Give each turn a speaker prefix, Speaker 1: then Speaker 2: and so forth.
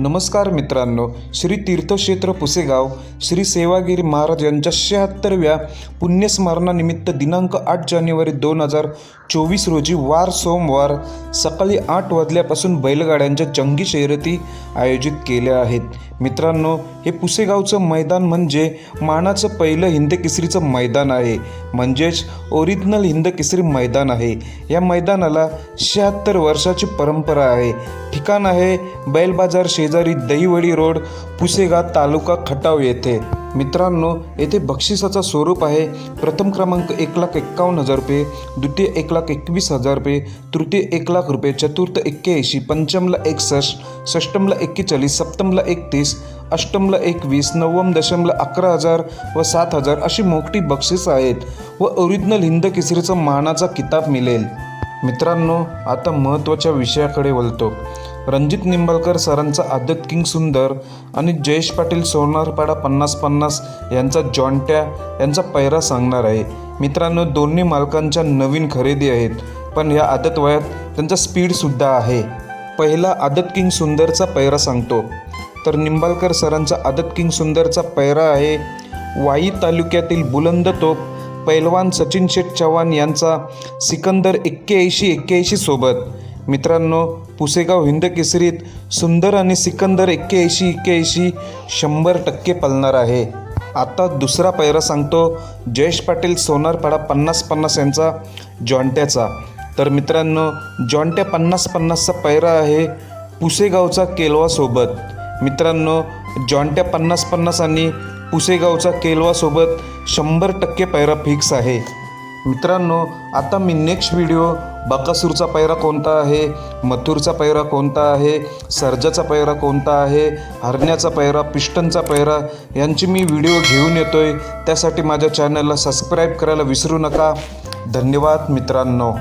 Speaker 1: नमस्कार मित्रांनो श्री तीर्थक्षेत्र पुसेगाव श्री सेवागिरी महाराज यांच्या शहात्तरव्या पुण्यस्मरणानिमित्त दिनांक आठ जानेवारी दोन हजार चोवीस रोजी वार सोमवार सकाळी आठ वाजल्यापासून बैलगाड्यांच्या जंगी शर्यती आयोजित केल्या आहेत. मित्रांनो हे पुसेगावचं मैदान म्हणजे मानाचं पहिलं हिंद केसरीचं मैदान आहे. म्हणजेच ओरिजिनल हिंद केसरी मैदान आहे. या मैदानाला शहात्तर वर्षाची परंपरा आहे. ठिकाण आहे बैल बाजार शेजारी दहिवडी रोड पुसेगाव तालुका खटाव येथे. मित्रांनो येथे बक्षिसाचं स्वरूप आहे. प्रथम क्रमांक एक लाख एक्कावन्न हजार रुपये द्वितीय एक लाख एकवीस हजार रुपये तृतीय एक लाख रुपये चतुर्थ एक्क्याऐंशी पंचमला एकसष्ट षष्टमला एक्केचाळीस सप्तमला एकतीस अष्टमला एकवीस नवम दशमला अकरा हजार व सात हजार अशी मोठी बक्षीस आहेत व ओरिजिनल हिंद केसरीचा मानाचा किताब मिळेल. मित्रांनो आता महत्त्वाच्या विषयाकडे वळतो. रणजित निंबाळकर सरांचा आदत किंग सुंदर आणि जयेश पाटील सोनारपाडा पन्नास पन्नास यांचा जॉन्ट्या यांचा पैरा सांगणार आहे. मित्रांनो दोन्ही मालकांच्या नवीन खरेदी आहेत पण या आदत वयात त्यांचा स्पीडसुद्धा आहे. पहिला आदत किंग सुंदरचा पैरा सांगतो. तर निंबाळकर सरांचा आदत किंग सुंदरचा पैरा आहे. वाई तालुक्यातील बुलंद तोप पैलवान सचिन शेठ चव्हाण यांचा सिकंदर एक्क्याऐंशी एक्क्याऐंशी सोबत. मित्रांनो पुसेगाव हिंद केसरीत सुंदर आणि सिकंदर एक्क्याऐंशी एक्क्याऐंशी शंभर टक्के पलणार आहे. आता दुसरा पैरा सांगतो जयेश पाटील सोनारपाडा पन्नास पन्नास यांचा जॉन्ट्याचा. तर मित्रांनो जॉन्ट्या पन्नास पन्नासचा पैरा आहे पुसेगावचा केलवासोबत मित्रांनो जॉन्ट्या पन्नास पन्नास आणि पुसेगावचा केलवासोबत शंभर टक्के पैरा फिक्स आहे. मित्रांनो आता मी नेक्स्ट व्हिडिओ बकासूरचा पैरा कोणता आहे? मथुरचा पैरा कोणता आहे? सर्जाचा पैरा कोणता आहे? हरण्याचा पैरा पिस्टनचा पैरा यांची मी व्हिडिओ घेऊन येतो आहे त्यासाठी माझ्या चॅनलला सबस्क्राईब करायला विसरू नका. धन्यवाद मित्रांनो.